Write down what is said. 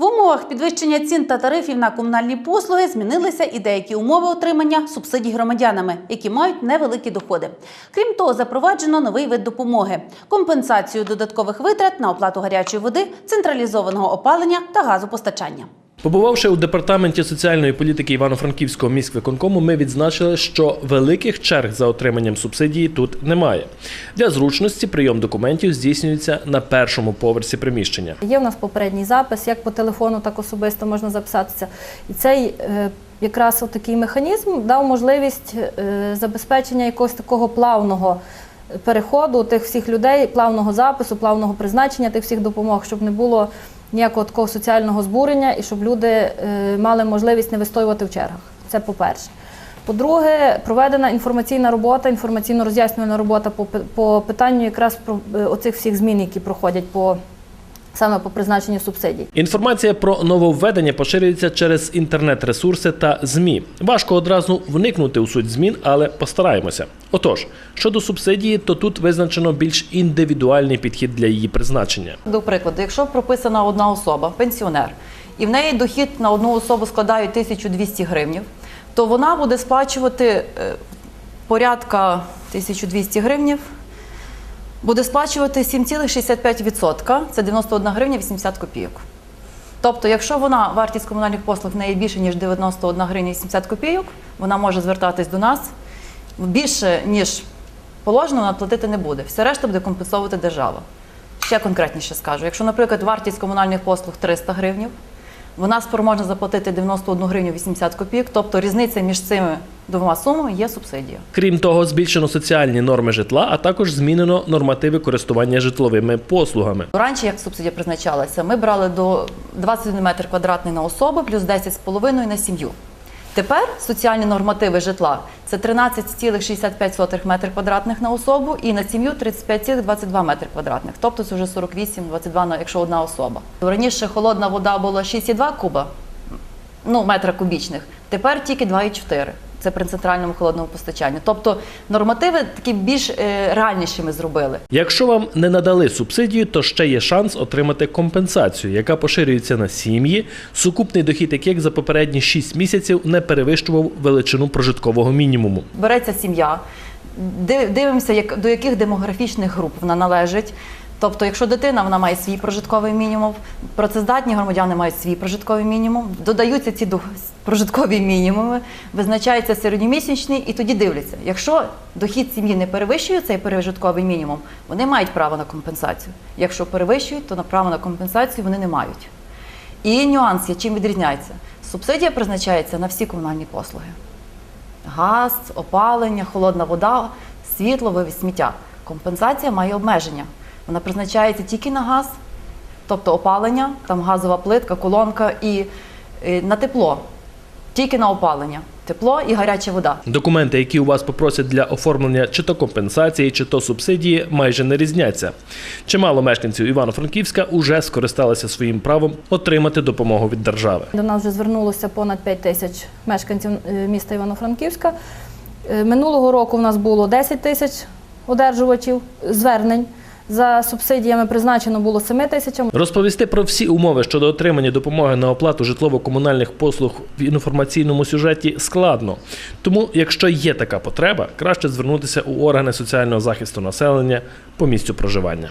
В умовах підвищення цін та тарифів на комунальні послуги змінилися і деякі умови отримання субсидій громадянами, які мають невеликі доходи. Крім того, запроваджено новий вид допомоги компенсацію додаткових витрат на оплату гарячої води, централізованого опалення та газопостачання. Побувавши у департаменті соціальної політики Івано-Франківського міськвиконкому, ми відзначили, що великих черг за отриманням субсидії тут немає. Для зручності прийом документів здійснюється на першому поверсі приміщення. Є в нас попередній запис, як по телефону, так особисто можна записатися. І цей е, якраз такий механізм дав можливість е, забезпечення якогось такого плавного переходу тих всіх людей, плавного запису, плавного призначення тих всіх допомог, щоб не було ніякого такого соціального збурення і щоб люди е, мали можливість не вистоювати в чергах. Це по-перше. По-друге, проведена інформаційна робота, інформаційно-роз'яснювальна робота по, по питанню якраз про е, оцих всіх змін, які проходять по саме по призначенню субсидій. Інформація про нововведення поширюється через інтернет-ресурси та ЗМІ. Важко одразу вникнути у суть змін, але постараємося. Отож, щодо субсидії, то тут визначено більш індивідуальний підхід для її призначення. До прикладу, якщо прописана одна особа, пенсіонер, і в неї дохід на одну особу складає 1200 гривнів, то вона буде сплачувати е, порядка 1200 гривнів, буде сплачувати 7,65%, це 91 гривня 80 копійок. Тобто, якщо вона вартість комунальних послуг в неї більше, ніж 91 гривня 80 копійок, вона може звертатись до нас більше, ніж положено, вона платити не буде. Все решта буде компенсовувати держава. Ще конкретніше скажу. Якщо, наприклад, вартість комунальних послуг 300 гривень, вона спроможна заплатити 91 гривню 80 копійок, тобто різниця між цими двома сумами є субсидія. Крім того, збільшено соціальні норми житла, а також змінено нормативи користування житловими послугами. Раніше, як субсидія призначалася, ми брали до 21 метр квадратний на особу, плюс 10,5 на сім'ю. Тепер соціальні нормативи житла це 13,65 метр квадратних на особу і на сім'ю 35,22 метр квадратних. Тобто це вже 48-22, на- якщо одна особа. Раніше холодна вода була 6,2 куба, ну, метра кубічних, тепер тільки 2,4. Це при центральному холодному постачанні. Тобто нормативи такі більш е, реальнішими зробили. Якщо вам не надали субсидію, то ще є шанс отримати компенсацію, яка поширюється на сім'ї, сукупний дохід яких за попередні 6 місяців не перевищував величину прожиткового мінімуму. береться сім'я, дивимося, як, до яких демографічних груп вона належить. Тобто, якщо дитина вона має свій прожитковий мінімум, працездатні громадяни мають свій прожитковий мінімум, додаються ці прожиткові мінімуми, визначається середньомісячний, і тоді дивляться. Якщо дохід сім'ї не перевищує цей прожитковий мінімум, вони мають право на компенсацію. Якщо перевищують, то на право на компенсацію вони не мають. І нюанс є, чим відрізняється. Субсидія призначається на всі комунальні послуги газ, опалення, холодна вода, світло, вивіз сміття. Компенсація має обмеження. Вона призначається тільки на газ, тобто опалення, там газова плитка, колонка і е, на тепло, тільки на опалення. Тепло і гаряча вода. Документи, які у вас попросять для оформлення чи то компенсації, чи то субсидії, майже не різняться. Чимало мешканців Івано-Франківська уже скористалися своїм правом отримати допомогу від держави. До нас вже звернулося понад 5 тисяч мешканців е, міста Івано-Франківська. Е, Минулого року в нас було 10 тисяч одержувачів звернень. За субсидіями призначено було 7 тисячам. Розповісти про всі умови щодо отримання допомоги на оплату житлово-комунальних послуг в інформаційному сюжеті складно. Тому, якщо є така потреба, краще звернутися у органи соціального захисту населення по місцю проживання.